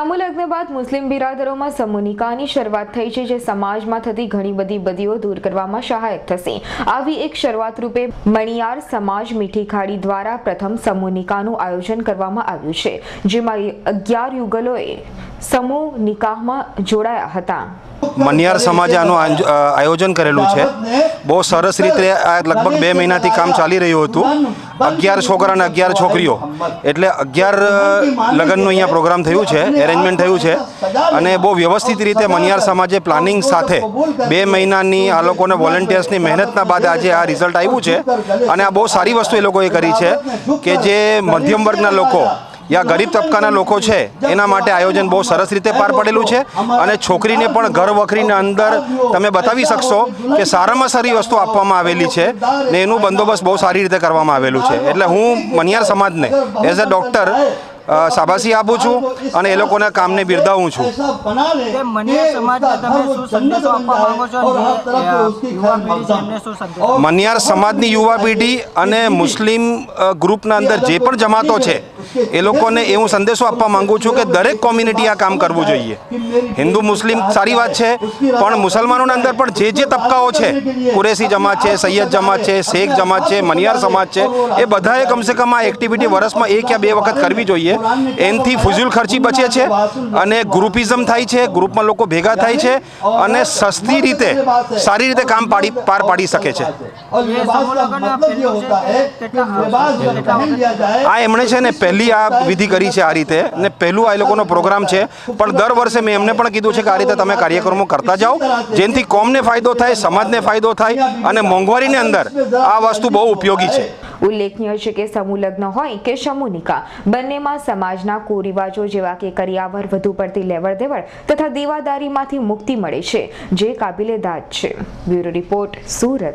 સમૂહ લગ્ન બાદ મુસ્લિમ બિરાદરોમાં સમૂહ નિકાહની શરૂઆત થઈ છે, જે સમાજમાં થતી ઘણી બધી બદીઓ દૂર કરવામાં સહાયક થશે. આવી એક શરૂઆત રૂપે મણિયાર સમાજ મીઠી ખાડી દ્વારા પ્રથમ સમૂહ નિકાહનું આયોજન કરવામાં આવ્યું છે, જેમાં અગિયાર યુગલોએ સમૂહ નિકાહમાં જોડાયા હતા. મનિયાર સમાજે આનું આયોજન કરેલું છે. બહુ સરસ રીતે આ લગભગ બે મહિનાથી કામ ચાલી રહ્યું હતું. અગિયાર છોકરા અને અગિયાર છોકરીઓ. એટલે અગિયાર લગ્નનું અહીંયા પ્રોગ્રામ થયું છે એરેન્જમેન્ટ થયું છે. અને બહુ વ્યવસ્થિત રીતે મનિયાર સમાજે પ્લાનિંગ સાથે બે મહિનાની આ લોકોને વોલેન્ટિયર્સની મહેનતના બાદ આજે આ રિઝલ્ટ આવ્યું છે. અને આ બહુ સારી વસ્તુ એ લોકોએ કરી છે કે જે મધ્યમ વર્ગના લોકો યા ગરીબ તબકાના લોકો છે, એના માટે આયોજન બહુ સરસ રીતે પાર પડેલું છે. અને છોકરીને પણ ઘર વખરીને અંદર તમે બતાવી શકશો કે સારામાં સારી વસ્તુ આપવામાં આવેલી છે ને એનું બંદોબસ્ત બહુ સારી રીતે કરવામાં આવેલું છે. એટલે હું મનિયાર સમાજને એઝ અ ડૉક્ટર શાબાશી આપું છું અને એ લોકોના કામને બિરદાવું છું. મનિયાર સમાજની યુવા પેઢી અને મુસ્લિમ ગ્રુપના અંદર જે પણ જમાતો છે એ લોકોને એ હું સંદેશો આપવા માંગુ છું કે દરેક કોમ્યુનિટી આ કામ કરવું જોઈએ. હિન્દુ મુસ્લિમ સારી વાત છે પણ મુસલમાનોના અંદર પણ જે જે તબક્કાઓ છે કુરેશી જમાત છે સૈયદ જમાત છે શેખ જમાત છે મનિયાર સમાજ છે એ બધાએ કમસે કમ આ એક્ટિવિટી વર્ષમાં એક યા બે વખત કરવી જોઈએ. છીએ એનાથી ફિઝુલ ખર્ચી બચે છે અને ગ્રુપિઝમ થાય છે, ગ્રુપમાં લોકો ભેગા થાય છે અને સસ્તી રીતે, સારી રીતે કામ પાડી, પાર પાડી શકે છે. આ એમણે છે ને પહેલી આ વિધિ કરી છે આ રીતે ને પહેલું આ લોકોનો પ્રોગ્રામ છે. પણ દર વર્ષે મેં એમને પણ કીધું છે કે આ રીતે તમે કાર્યક્રમો કરતા જાઓ. જેનથી કોમને ફાયદો થાય, સમાજને ફાયદો થાય અને મોંઘવારીની અંદર આ વસ્તુ બહુ ઉપયોગી છે. ઉલ્લેખનીય છે કે સમૂહ લગ્ન હોય કે સમૂહ બંનેમાં સમાજના કુરિવાજો જેવા કે કરિયાવર વધુ પડતી લેવડ દેવડ તથા દેવાદારીમાંથી મુક્તિ મળે છે, જે કાબિલે દાદ છે. Bureau report, Surat.